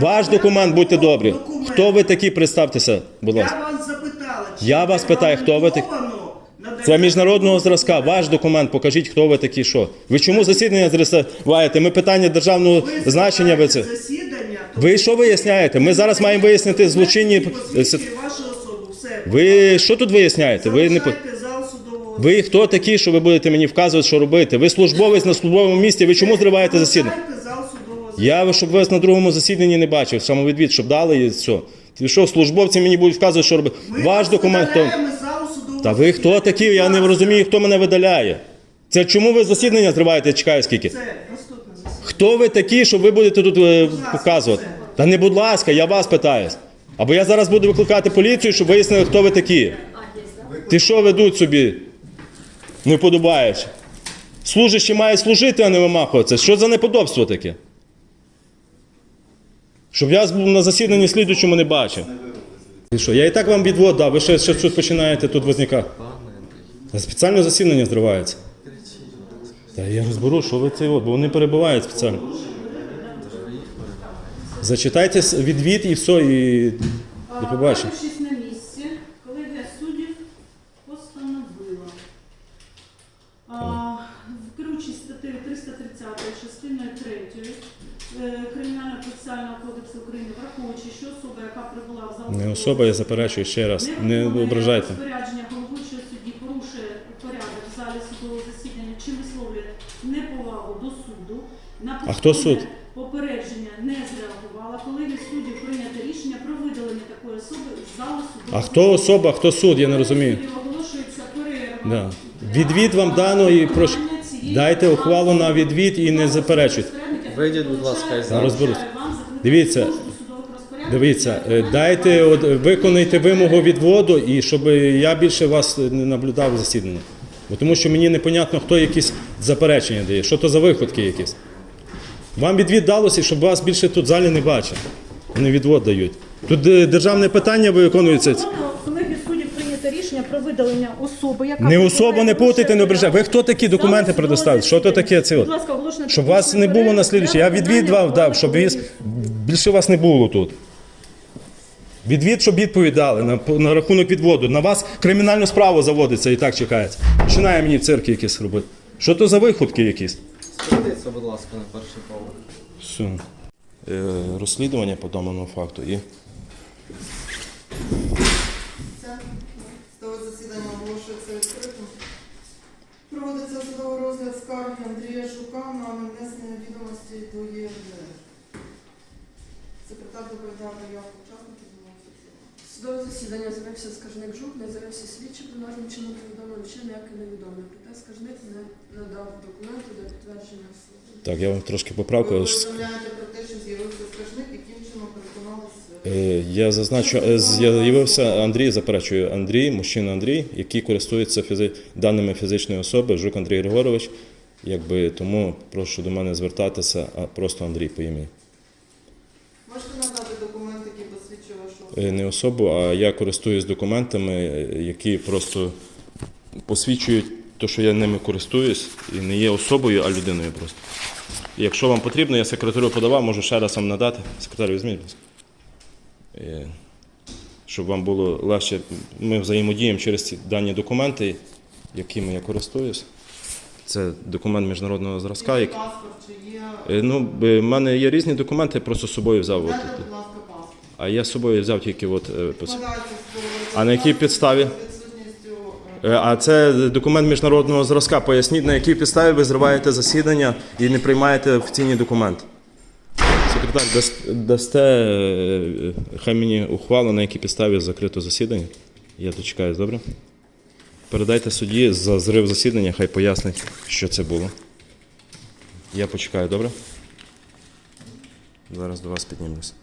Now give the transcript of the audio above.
Ваш документ, будьте добрі. Документ. Хто ви такі? Представтеся, будь ласка. Я вас запитала. чи Я вас питаю, хто ви такі? Це міжнародного зразка. Ваш документ, покажіть, хто ви такі, що. Ви чому засідання зриваєте? Ми питання державного Ви значення. Ви це. Ви що виясняєте? Ми зараз маємо вияснити злочинні. Ви що тут виясняєте? Ви не ви хто такі, що ви будете мені вказувати, що робити? Ви службовець на службовому місці. Ви чому зриваєте засідання? Я щоб вас на другому засіданні не бачив, самовідвід, щоб дали і все. Ти що, службовці мені будуть вказувати, що робити. Ми Ваш документ хто? Та ви хто такі? Я не розумію, хто мене видаляє. Це чому ви засідання зриваєте? Я чекаю скільки. Це наступне засідання. Хто ви такі, що ви будете тут е, показувати? Та не будь ласка, я вас питаюсь. Або я зараз буду викликати поліцію, щоб вияснили, хто ви такі. Ти що ведуть собі? Не подобаєш. Служащі мають служити, а не вимахуватися. Що за неподобство таке? Щоб я був на засіданні слідуючому не бачив. І що, я і так вам відвод дав, ви ще, ще тут починаєте тут возникати. Та спеціально засідання зривається. Та я розберу, що ви це от, бо вони перебувають спеціально. Зачитайте відвід і все, і до побачення. На місці, колегія суддів постановила. Керуючись статтею 330 частиною 3 е, Кримінального процесуального кодексу України, враховуючи, що особа, яка прибула в зал Не особа, я заперечую ще раз. Не ображайте. розпорядження головуючого судді, порушує порядок в залі судового засідання чи висловлює неповагу до суду. На А хто суд? Попередження не зреагувала. Колегія суддів прийняти рішення про видалення такої особи з залу суду. А хто особа, хто суд, я не розумію. Оголошується перерва. Да. Відвід вам дано і прошу. Дайте ухвалу на відвід і не заперечуйте. Вийдіть, будь ласка, із Я залу. розберусь. Дивіться, Дивіться, е, дайте, от, е, виконайте вимогу відводу, і щоб я більше вас не наблюдав в засіданні. Бо тому що мені непонятно, хто якісь заперечення дає, що то за виходки якісь. Вам відвід далося, щоб вас більше тут в залі не бачив. Вони відвод дають. Тут е, державне питання виконується. Видалення особи, яка Не особу не путайте, не ображайте. Ви хто такі документи предоставили? Що то таке це? от? Будь ласка, оголошено Щоб вас не було на слідуючий. Я відвід вам дав, щоб віз- більше вас не було тут. Відвід, щоб відповідали на, на рахунок відводу. На вас кримінальну справу заводиться і так чекається. Починає мені цирки якісь робити. Що то за виходки якісь? Спустіться, будь ласка, на перший поверх. Все. Е, розслідування по даному факту і. Судове засідання оголошується відкритим. Проводиться судовий розгляд скарги Андрія Жука на нанесення відомості до ЄРДР. Секретар доповідав заявку. Судове засідання з'явився скаржник Жук, не з'явився слідчий пленарним чином повідомив чи ніяке невідоме. Проте скаржник не надав документи для підтвердження суду. Так, я вам трошки поправку. Ви але повідомляєте про те, що з'явився скаржник, яким чином переконалися. Е, Я зазначу, е, з'явився Андрій, заперечую, Андрій, мужчина Андрій, який користується фізи... даними фізичної особи, Жук Андрій Григорович. Якби тому прошу до мене звертатися, а просто Андрій по ім'ї. Можете надати документ, який посвідчує вашу особу? Е, Не особу, а я користуюсь документами, е, які просто посвідчують те, що я ними користуюсь, і не є особою, а людиною просто. Якщо вам потрібно, я секретарю подавав, можу ще раз вам надати. Секретар, візьміть, будь ласка. Е, Щоб вам було легше. Ми взаємодіємо через ці дані документи, якими я користуюсь. Це документ міжнародного зразка. Паспорт чи є? Е, Ну, в мене є різні документи, я просто з собою взяв. От. Дайте, будь ласка, паспорт. А я з собою взяв тільки от, е, А на якій підставі? е, А це документ міжнародного зразка. Поясніть, на якій підставі ви зриваєте засідання і не приймаєте офіційні документи. Секретар, дасте е, хай мені ухвалу, на якій підставі закрито засідання. Я дочекаюсь, добре? Передайте судді за зрив засідання, хай пояснить, що це було. Я почекаю, добре? Зараз до вас піднімусь.